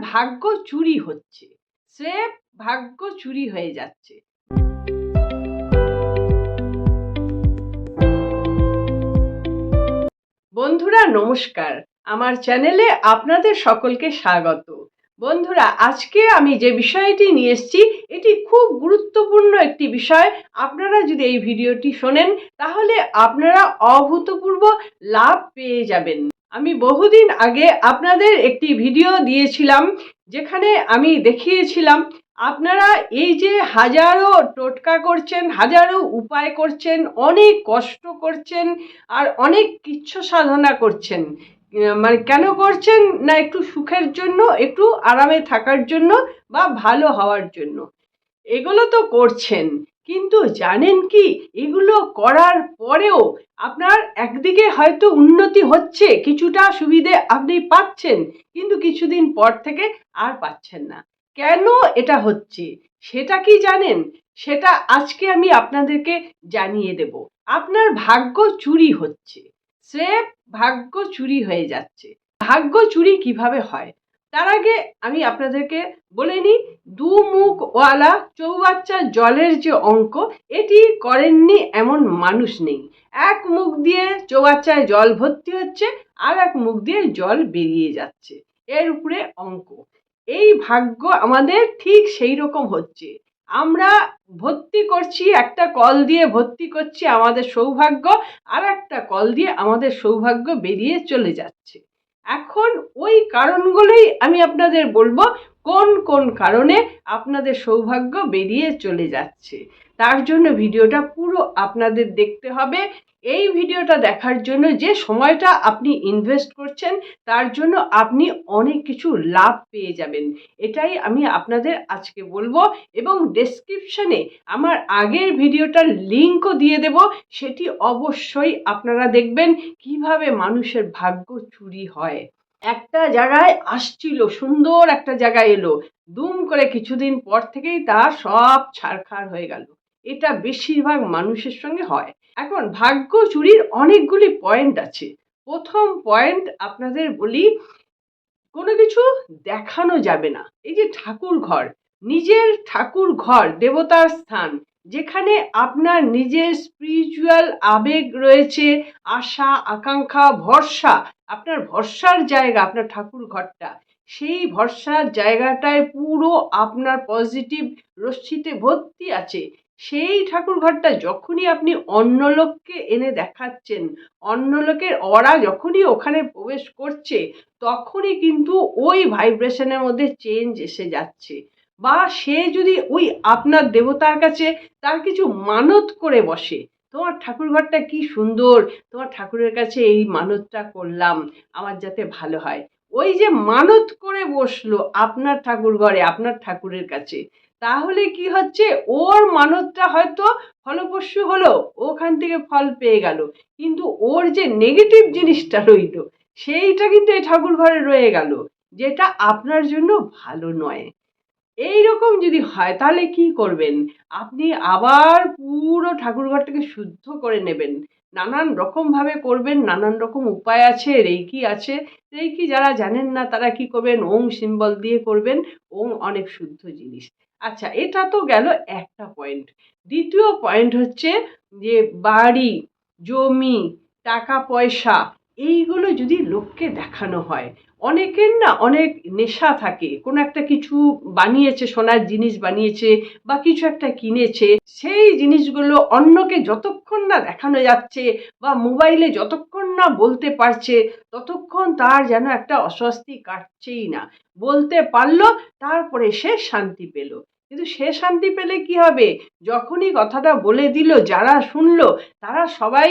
ভাগ্য চুরি হচ্ছে। স্রেফ ভাগ্য চুরি হয়ে যাচ্ছে। বন্ধুরা, নমস্কার। আমার চ্যানেলে আপনাদের সকলকে স্বাগত। বন্ধুরা, আজকে আমি যে বিষয়টি নিয়ে এসেছি, এটি খুব গুরুত্বপূর্ণ একটি বিষয়। আপনারা যদি এই ভিডিওটি শোনেন, তাহলে আপনারা অভূতপূর্ব লাভ পেয়ে যাবেন। আমি বহুদিন আগে আপনাদের একটি ভিডিও দিয়েছিলাম, যেখানে আমি দেখিয়েছিলাম, আপনারা এই যে হাজারো টোটকা করছেন, হাজারো উপায় করছেন, অনেক কষ্ট করছেন, আর অনেক কিচ্ছু সাধনা করছেন। মানে কেন করছেন? না একটু সুখের জন্য, একটু আরামে থাকার জন্য, বা ভালো হওয়ার জন্য। এগুলো তো করছেন। কিন্তু জানেন কি, এগুলো করার পরেও আপনার একদিকে হয়তো উন্নতি হচ্ছে, কিছুটা সুবিধে আপনি পাচ্ছেন, কিন্তু কিছুদিন পর থেকে আর পাচ্ছেন না। কেন এটা হচ্ছে? সেটা কি জানেন? সেটা আজকে আমি আপনাদেরকে জানিয়ে দেব। আপনার ভাগ্য চুরি হচ্ছে। স্রেফ ভাগ্য চুরি হয়ে যাচ্ছে। ভাগ্য চুরি কীভাবে হয়? তার আগে আমি আপনাদেরকে বলে নিই দু মুখওয়ালা চৌবাচ্চা জলের যে অঙ্ক, এটি করেননি এমন মানুষ নেই। এক মুখ দিয়ে চৌবাচ্চায় জল ভর্তি হচ্ছে, আর এক মুখ দিয়ে জল বেরিয়ে যাচ্ছে। এর উপরে অঙ্ক। এই ভাগ্য আমাদের ঠিক সেই রকম হচ্ছে। আমরা ভর্তি করছি, একটা কল দিয়ে ভর্তি করছি আমাদের সৌভাগ্য, আর একটা কল দিয়ে আমাদের সৌভাগ্য বেরিয়ে চলে যাচ্ছে। এখন ওই কারণগুলোই আমি আপনাদের বলব। কোন কোন কারণে আপনাদের সৌভাগ্য বেরিয়ে চলে যাচ্ছে? তার জন্য ভিডিওটা পুরো আপনাদের দেখতে হবে। এই ভিডিওটা দেখার জন্য যে সময়টা আপনি ইনভেস্ট করছেন, তার জন্য আপনি অনেক কিছু লাভ পেয়ে যাবেন। এটাই আমি আপনাদের আজকে বলব এবং ডেসক্রিপশনে আমার আগের ভিডিওটার লিঙ্কও দিয়ে দেব। সেটি অবশ্যই আপনারা দেখবেন কীভাবে মানুষের ভাগ্য চুরি হয়। একটা জায়গায় আসছিল, সুন্দর একটা জায়গায় এলো। দুম করে কিছুদিন পর থেকেই তার সব ছাড়খাড় হয়ে গেল। এটা বেশিরভাগ মানুষের সঙ্গে হয়। এখন ভাগ্য চুরির অনেকগুলি পয়েন্ট আছে। প্রথম পয়েন্ট আপনাদের বলি, কোনো কিছু দেখানো যাবে না। এই যে ঠাকুর ঘর নিজের ঠাকুর ঘর দেবতার স্থান যেখানে আপনার নিজের স্পিরিচুয়াল আবেগ রয়েছে, আশা, আকাঙ্ক্ষা, ভরসা, আপনার ভরসার জায়গা, আপনার ঠাকুর ঘরটা, সেই ভরসার জায়গাটায় পুরো আপনার পজিটিভ রশ্মিতে ভর্তি আছে। সেই ঠাকুর ঘরটা যখনই আপনি অন্য লোককে এনে দেখাচ্ছেন অন্য লোকের অরা যখনই ওখানে প্রবেশ করছে, তখনই কিন্তু ওই ভাইব্রেশনের মধ্যে চেঞ্জ এসে যাচ্ছে। বা সে যদি ওই আপনার দেবতার কাছে তার কিছু মানত করে বসে, তোমার ঠাকুর ঘরটা কি সুন্দর, তোমার ঠাকুরের কাছে এই মানতটা করলাম, আমার যাতে ভালো হয়। ওই যে মানত করে বসল আপনার ঠাকুর ঘরে আপনার ঠাকুরের কাছে, তাহলে কি হচ্ছে? ওর মানতটা হয়তো ফলপ্রসূ হলো, ওখান থেকে ফল পেয়ে গেল, কিন্তু ওর যে নেগেটিভ জিনিসটা রইল, সেইটা কিন্তু এই ঠাকুর ঘরে রয়ে গেল, যেটা আপনার জন্য ভালো নয়। এই রকম যদি হয়, তাহলে কি করবেন? আপনি আবার পুরো ঠাকুরঘরটাকে শুদ্ধ করে নেবেন। নানান রকমভাবে করবেন, নানান রকম উপায় আছে, রেইকি আছে। রেইকি যারা জানেন না, তারা কি করবেন? ওং সিম্বল দিয়ে করবেন। ওং অনেক শুদ্ধ জিনিস। আচ্ছা এটা তো গেল একটা পয়েন্ট। দ্বিতীয় পয়েন্ট হচ্ছে যে বাড়ি, জমি টাকা পয়সা এইগুলো যদি লোককে দেখানো হয়, অনেকের না অনেক নেশা থাকে। কোনো একটা কিছু বানিয়েছে, সোনার জিনিস বানিয়েছে বা কিছু একটা কিনেছে, সেই জিনিসগুলো অন্যকে যতক্ষণ না দেখানো যাচ্ছে বা মোবাইলে যতক্ষণ না বলতে পারছে, ততক্ষণ তার যেন একটা অস্বস্তি কাটছেই না। বলতে পারল, তারপরে সে শান্তি পেল। কিন্তু সে শান্তি পেলে কি হবে? যখনই কথাটা বলে দিল, যারা শুনলো, তারা সবাই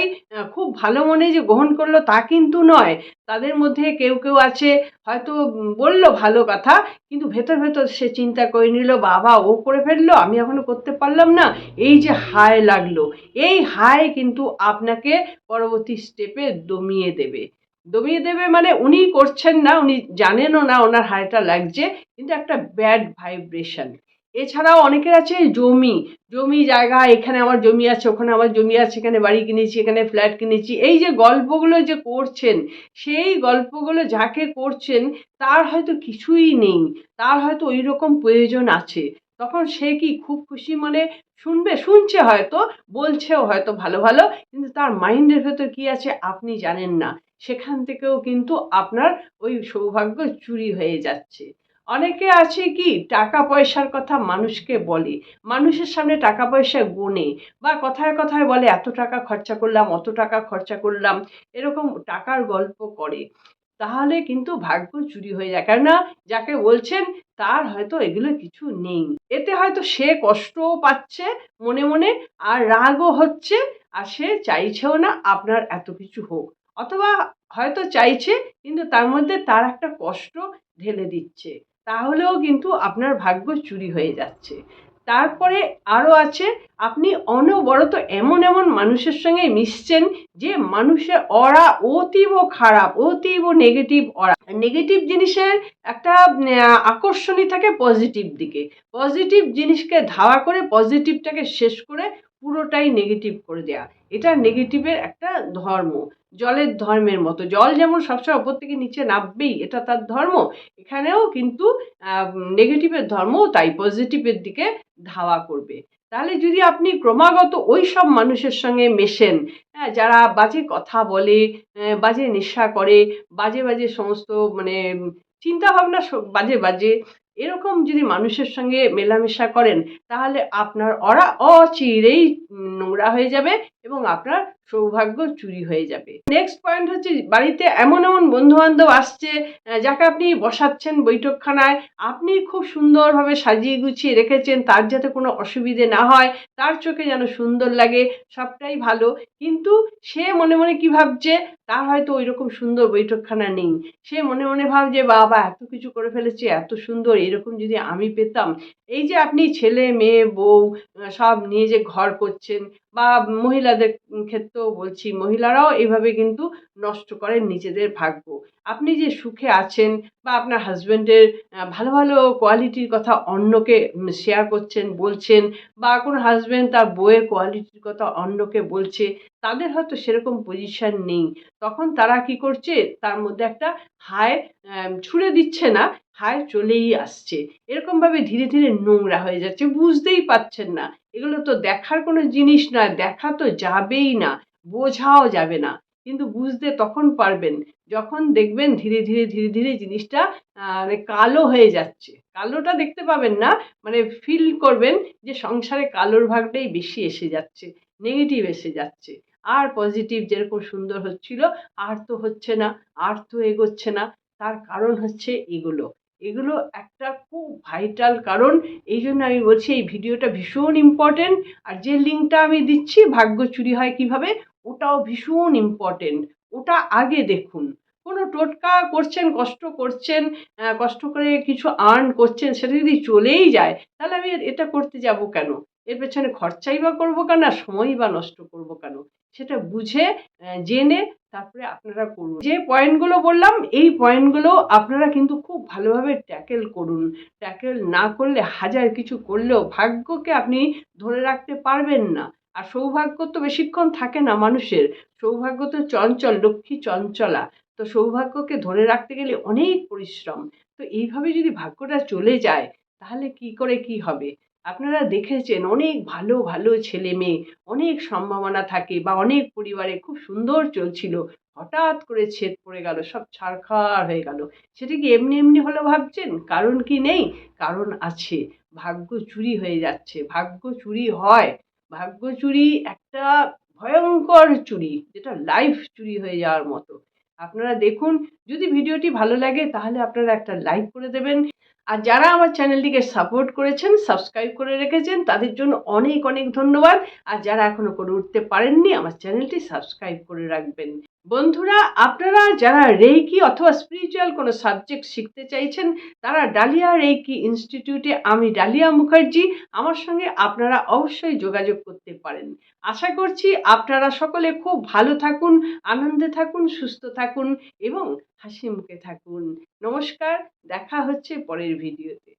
খুব ভালো মনে যে গ্রহণ করল তা কিন্তু নয়। তাদের মধ্যে কেউ কেউ আছে, হয়তো বলল ভালো কথা, কিন্তু ভেতর ভেতর সে চিন্তা করে নিল, বাবা, ও করে ফেলল, আমি এখনও করতে পারলাম না। এই যে হায় লাগল, এই হায় কিন্তু আপনাকে পরবর্তী স্টেপে দমিয়ে দেবে। দমিয়ে দেবে মানে উনি করছেন না, উনি জানেনও না ওনার হায়টা লাগছে, কিন্তু একটা ব্যাড ভাইব্রেশন এছাড়াও অনেকের আছে জমি জমি জায়গা, এখানে আমার জমি আছে, ওখানে আমার জমি আছে, এখানে বাড়ি কিনেছি, এখানে ফ্ল্যাট কিনেছি। এই যে গল্পগুলো যে করছেন, সেই গল্পগুলো যাকে করছেন, তার হয়তো কিছুই নেই, তার হয়তো ওই রকম প্রয়োজন আছে। তখন সে কি খুব খুশি মনে শুনবে? শুনছে হয়তো, বলছেও হয়তো ভালো ভালো, কিন্তু তার মাইন্ডের ভেতর কি আছে আপনি জানেন না। সেখান থেকেও কিন্তু আপনার ওই সৌভাগ্য চুরি হয়ে যাচ্ছে। অনেকে আছে কি টাকা পয়সার কথা মানুষকে বলে। মানুষের সামনে টাকা পয়সা গোনে বা কথায় কথায় বলে, এত টাকা খরচা করলাম, অত টাকা খরচা করলাম। এরকম টাকার গল্প করে। তাহলে কিন্তু ভাগ্য চুরি হয়ে যায়। কেননা যাকে বলছেন, তার হয়তো এগুলো কিছু নেই। এতে হয়তো সে কষ্টও পাচ্ছে মনে মনে, আর রাগও হচ্ছে, আর সে চাইছেও না আপনার এত কিছু হোক। অথবা হয়তো চাইছে, কিন্তু তার মধ্যে তার একটা কষ্ট ঢেলে দিচ্ছে। তাহলেও কিন্তু আপনার ভাগ্য চুরি হয়ে যাচ্ছে। তারপরে আরও আছে, আপনি অনবরত এমন এমন মানুষের সঙ্গে মিশছেন যে মানুষের অরা অতীব খারাপ, অতীব নেগেটিভ অরা। নেগেটিভ জিনিসের একটা আকর্ষণই থাকে পজিটিভ দিকে। পজিটিভ জিনিসকে ধাওয়া করে পজিটিভটাকে শেষ করে পুরোটাই নেগেটিভ করে দেয়া। এটা নেগেটিভের একটা ধর্ম। জলের ধর্মের মতো। জল যেমন সবসময় ওপর থেকে নিচে নামবেই, এটা তার ধর্ম। এখানেও কিন্তু নেগেটিভের ধর্মও তাই পজিটিভের দিকে ধাওয়া করবে। তাহলে যদি আপনি ক্রমাগত ওই সব মানুষের সঙ্গে মেশেন হ্যাঁ যারা বাজে কথা বলে বাজে নেশা করে, বাজে বাজে সমস্ত মানে চিন্তাভাবনা বাজে বাজে এরকম যদি মানুষের সঙ্গে মেলামেশা করেন, তাহলে আপনার অরা অচিরেই নোংরা হয়ে যাবে এবং আপনার সৌভাগ্য চুরি হয়ে যাবে। নেক্সট পয়েন্ট হচ্ছে বাড়িতে এমন এমন বন্ধু বান্ধব আসছে যাকে আপনি বসাচ্ছেন বৈঠকখানায়। আপনি খুব সুন্দরভাবে সাজিয়ে গুছিয়ে রেখেছেন, তার যাতে কোনো অসুবিধে না হয়, তার চোখে যেন সুন্দর লাগে, সবটাই ভালো। কিন্তু সে মনে মনে কি ভাবছে, তার হয়তো ওই রকম সুন্দর বৈঠকখানা নেই। সে মনে মনে ভাবছে, বাবা, এত কিছু করে ফেলেছে, এত সুন্দর, এরকম যদি আমি পেতাম। এই যে আপনি ছেলে, মেয়ে, বউ সব নিয়ে যে ঘর করছেন বা মহিলাদের ক্ষেত্রেও বলছি, মহিলারাও এভাবে কিন্তু নষ্ট করেন নিজেদের ভাগ্য। আপনি যে সুখে আছেন বা আপনার হাজব্যান্ডের ভালো ভালো কোয়ালিটির কথা অন্যকে শেয়ার করছেন, বলছেন বা কোনো হাজব্যান্ড তার বইয়ের কোয়ালিটির কথা অন্যকে বলছে, তাদের হয়তো সেরকম পজিশন নেই। তখন তারা কি করছে? তার মধ্যে একটা হায় ছুড়ে দিচ্ছে না। হায় চলেই আসছে। এরকমভাবে ধীরে ধীরে নোংরা হয়ে যাচ্ছে, বুঝতেই পারছেন না। এগুলো তো দেখার কোনো জিনিস নয়, দেখা তো যাবেই না, বোঝাও যাবে না। কিন্তু বুঝতে তখন পারবেন, যখন দেখবেন ধীরে ধীরে ধীরে ধীরে জিনিসটা মানে কালো হয়ে যাচ্ছে। কালোটা দেখতে পাবেন না মানে ফিল করবেন যে সংসারে কালোর ভাগটাই বেশি এসে যাচ্ছে নেগেটিভ এসে যাচ্ছে। আর পজিটিভ যেরকম সুন্দর হচ্ছিল, আর তো হচ্ছে না, আর তো এগোচ্ছে না, তার কারণ হচ্ছে এগুলো। এগুলো একটা খুব ভাইটাল কারণ। এই জন্য আমি বলছি, এই ভিডিওটা ভীষণ ইম্পর্টেন্ট আর যে লিঙ্কটা আমি দিচ্ছি, ভাগ্য চুরি হয় কীভাবে, ওটাও ভীষণ ইম্পর্টেন্ট ওটা আগে দেখুন। কোনো টোটকা করছেন, কষ্ট করছেন কষ্ট করে কিছু আর্ন করছেন, সেটা যদি চলেই যায়, তাহলে আমি এটা করতে যাব কেন? এর পেছনে খরচাই বা করব কেন? আর সময়ই বা নষ্ট করব কেন? সেটা বুঝে জেনে তারপরে আপনারা করুন। যে পয়েন্টগুলো বললাম, এই পয়েন্টগুলো আপনারা কিন্তু খুব ভালোভাবে ট্যাকেল করুন। ট্যাকেল না করলে হাজার কিছু করলেও ভাগ্যকে আপনি ধরে রাখতে পারবেন না। আর সৌভাগ্য তো বেশিক্ষণ থাকে না মানুষের। সৌভাগ্য তো চঞ্চল, লক্ষ্মী চঞ্চলা। তো সৌভাগ্যকে ধরে রাখতে গেলে অনেক পরিশ্রম। তো এইভাবে যদি ভাগ্যটা চলে যায়, তাহলে কি করে কি হবে? আপনারা দেখেছেন অনেক ভালো ভালো ছেলে মেয়ে, অনেক সম্ভাবনা থাকে বা অনেক পরিবারে খুব সুন্দর চলছিল। হঠাৎ করে ছেদ পড়ে গেল, সব ছাড়খাড় হয়ে গেল। সেটা কি এমনি এমনি হলো ভাবছেন? কারণ কি নেই? কারণ আছে। ভাগ্য চুরি হয়ে যাচ্ছে। ভাগ্য চুরি হয়। ভাগ্য চুরি একটা ভয়ঙ্কর চুরি, যেটা লাইফ চুরি হয়ে যাওয়ার মতো। আপনারা দেখুন, যদি ভিডিওটি ভালো লাগে তাহলে আপনারা একটা লাইক করে দেবেন। আর যারা আমার চ্যানেলটিকে সাপোর্ট করেছেন, সাবস্ক্রাইব করে রেখেছেন, তাদের জন্য অনেক অনেক ধন্যবাদ। আর যারা এখনও করে উঠতে পারেননি, আমার চ্যানেলটি সাবস্ক্রাইব করে রাখবেন। বন্ধুরা, আপনারা যারা রেইকি অথবা স্পিরিচুয়াল কোনো সাবজেক্ট শিখতে চাইছেন, তারা ডালিয়া রেইকি ইনস্টিটিউটে আমি ডালিয়া মুখার্জি। আমার সঙ্গে আপনারা অবশ্যই যোগাযোগ করতে পারেন। আশা করছি আপনারা সকলে খুব ভালো থাকুন, আনন্দে থাকুন, সুস্থ থাকুন এবং হাসি মুখে থাকুন। নমস্কার, দেখা হচ্ছে পরের ভিডিওতে